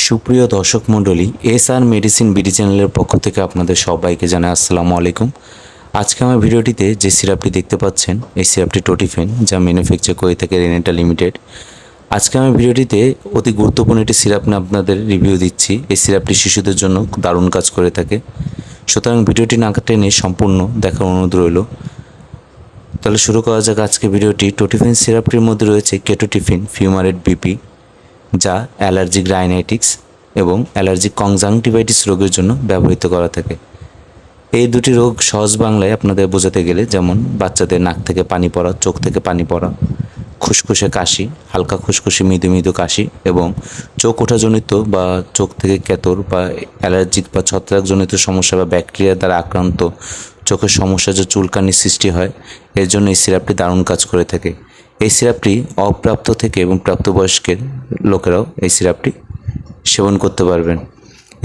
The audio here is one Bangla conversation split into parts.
সুপ্রিয় দর্শক মণ্ডলী, এস আর মেডিসিন বিডি চ্যানেলের পক্ষ থেকে আপনাদের সবাইকে জানাই আসসালামু আলাইকুম। আজকে আমার ভিডিওটিতে যে সিরাপটি দেখতে পাচ্ছেন, এই সিরাপটি টোটিফেন, যা ম্যানুফ্যাকচার করে থাকে রেনেটা লিমিটেড। আজকে আমি ভিডিওটিতে অতি গুরুত্বপূর্ণ একটি সিরাপ নিয়ে আপনাদের রিভিউ দিচ্ছি। এই সিরাপটি শিশুদের জন্য দারুণ কাজ করে থাকে। সুতরাং ভিডিওটি না টেনে সম্পূর্ণ দেখার অনুরোধ রইল। তাহলে শুরু করা যাক আজকে ভিডিওটি। টোটিফিন সিরাপটির মধ্যে রয়েছে কেটোটিফিন, ফিউমারেট বিপি। যা অ্যালার্জিক রাইনাইটিক্স এবং অ্যালার্জিক কনজাংটিভাইটিস রোগের জন্য ব্যবহৃত করা থাকে। এই দুটি রোগ সহজ বাংলায় আপনাদের বোঝাতে গেলে যেমন বাচ্চাদের নাক থেকে পানি পড়া, চোখ থেকে পানি পড়া, খুসখুসে কাশি, হালকা খুসখুসে মৃদু মৃদু কাশি এবং চোখ ওঠাজনিত বা চোখ থেকে কেতর বা অ্যালার্জিক বা ছত্রাকজনিত সমস্যা বা ব্যাকটেরিয়া দ্বারা আক্রান্ত চোখের সমস্যা যে চুলকানির সৃষ্টি হয়, এর জন্য এই সিরাপটি দারুণ কাজ করে থাকে। এই সিরাপটি অপ্রাপ্ত থেকে এবং প্রাপ্তবয়স্কের লোকেরাও এই সিরাপটি সেবন করতে পারবেন।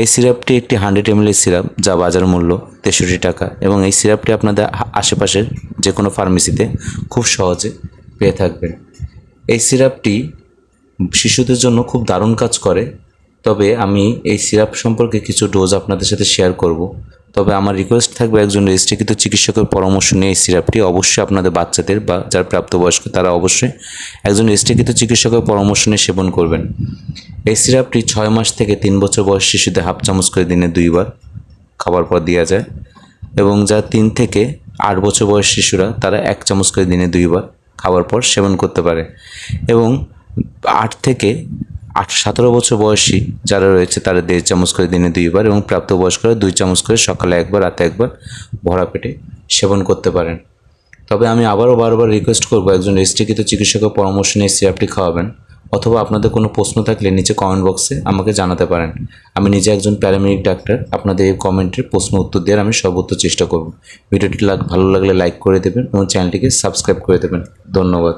এই সিরাপটি একটি হান্ড্রেড এম সিরাপ যা বাজার মূল্য তেষট্টি টাকা এবং এই সিরাপটি আপনাদের আশেপাশের যে কোনো ফার্মেসিতে খুব সহজে পেয়ে থাকবেন। এই সিরাপটি শিশুদের জন্য খুব দারুণ কাজ করে, তবে আমি এই সিরাপ সম্পর্কে কিছু ডোজ আপনাদের সাথে শেয়ার করব। তবে আমার রিকোয়েস্ট থাকবে একজন রেজিস্ট্রিকৃত চিকিৎসকের পরামর্শ নিয়ে এই সিরাপটি অবশ্যই আপনাদের বাচ্চাদের বা যার প্রাপ্তবয়স্ক তারা অবশ্যই একজন রেজিস্ট্রিকৃত চিকিৎসকের পরামর্শ নিয়ে সেবন করবেন। এই সিরাপটি ছয় মাস থেকে তিন বছর বয়স শিশুদের হাফ চামচ করে দিনে দুইবার খাবার পর দেওয়া যায় এবং যা তিন থেকে আট বছর বয়স শিশুরা তারা এক চামচ করে দিনে দুইবার খাবার পর সেবন করতে পারে এবং আট থেকে আট সতেরো বছর বয়সী যারা রয়েছে, তারা দেড় চামচ করে দিনে দুইবার এবং প্রাপ্তবয়স্করা দুই চামচ করে সকালে একবার, রাতে একবার ভরা পেটে সেবন করতে পারেন। তবে আমি আবারও বারবার রিকোয়েস্ট করব, একজন রেজিস্ট্রিকৃত চিকিৎসকের পরামর্শ নিয়ে সিরাপটি খাওয়াবেন অথবা আপনাদের কোনো প্রশ্ন থাকলে নিচে কমেন্ট বক্সে আমাকে জানাতে পারেন। আমি নিজে একজন প্যারামেডিক ডাক্তার আপনাদের এই কমেন্টের প্রশ্ন উত্তর দেওয়ার আমি সর্বোচ্চ চেষ্টা করব। ভিডিওটি লাগ- ভালো লাগলে লাইক করে দেবেন এবং চ্যানেলটিকে সাবস্ক্রাইব করে দেবেন। ধন্যবাদ।